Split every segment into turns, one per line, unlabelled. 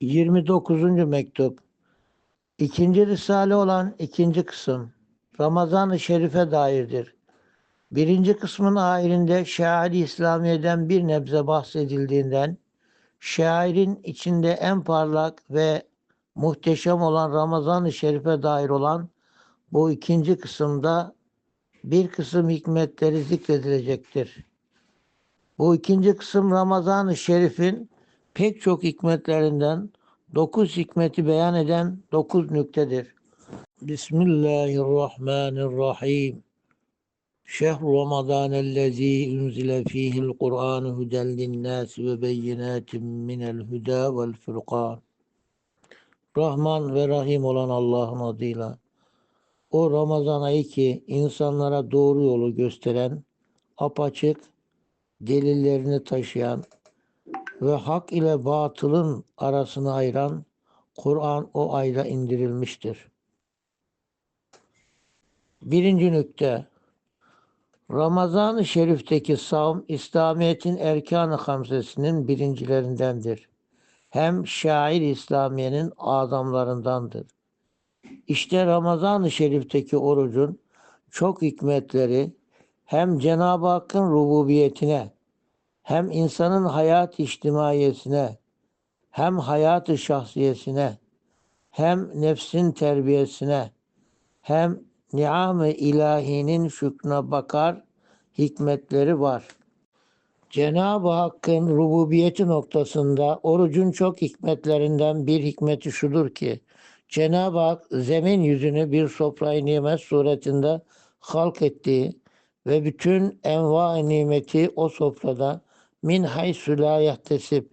29. mektup. İkinci risale olan ikinci kısım Ramazan-ı Şerif'e dairdir. Birinci kısmın ahirinde şair-i İslamiye'den bir nebze bahsedildiğinden şairin içinde en parlak ve muhteşem olan Ramazan-ı Şerif'e dair olan bu ikinci kısımda bir kısım hikmetleri zikredilecektir. Bu ikinci kısım Ramazan-ı Şerif'in pek çok hikmetlerinden dokuz hikmeti beyan eden dokuz nüktedir. Bismillahirrahmanirrahim. Şehr Ramazan ellezî unzile fîhil Kur'an huden linnâs ve beyinâtin minel hudâ vel furqan. Rahman ve Rahim olan Allah'ın adıyla. O Ramazan ayı ki insanlara doğru yolu gösteren, apaçık, delillerini taşıyan ve hak ile batılın arasını ayıran Kur'an o ayda indirilmiştir. Birinci nükte Ramazan-ı Şerif'teki savm İslamiyet'in erkan-ı hamsesinin birincilerindendir. Hem şair İslamiye'nin adamlarındandır. İşte Ramazan-ı Şerif'teki orucun çok hikmetleri hem Cenab-ı Hakk'ın rububiyetine hem insanın hayat içtimaiyesine hem hayatı şahsiyesine hem nefsin terbiyesine hem niam-ı ilahinin şükrüne bakar hikmetleri var. Cenab-ı Hakk'ın rububiyeti noktasında orucun çok hikmetlerinden bir hikmeti şudur ki Cenab-ı Hak zemin yüzünü bir sofrayı nimet suretinde halk ettiği ve bütün enva nimeti o sofrada min haysu la yahtesip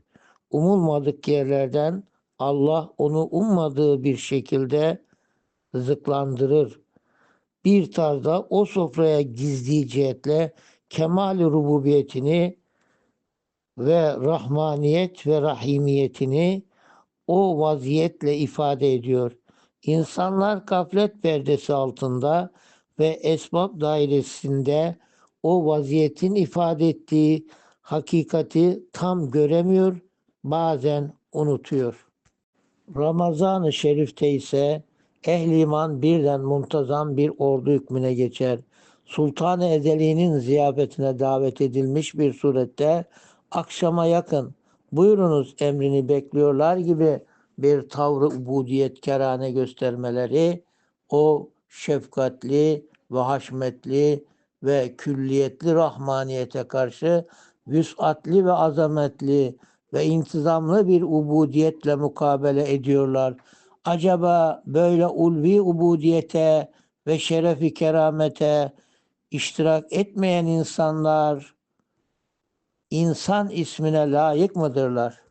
umulmadık yerlerden Allah onu ummadığı bir şekilde rızıklandırır. Bir tarzda o sofraya gizli cihetle kemal rububiyetini ve rahmaniyet ve rahimiyetini o vaziyetle ifade ediyor. İnsanlar gaflet perdesi altında ve esbab dairesinde o vaziyetin ifade ettiği hakikati tam göremiyor, bazen unutuyor. Ramazan-ı Şerif'te ise ehli iman birden muntazam bir ordu hükmüne geçer. Sultan-ı Ezeli'nin ziyafetine davet edilmiş bir surette akşama yakın buyurunuz emrini bekliyorlar gibi bir tavrı ubudiyetkarane göstermeleri o şefkatli ve haşmetli ve külliyetli rahmaniyete karşı vüsatli ve azametli ve intizamlı bir ubudiyetle mukabele ediyorlar. Acaba böyle ulvi ubudiyete ve şerefi keramete iştirak etmeyen insanlar insan ismine layık mıdırlar?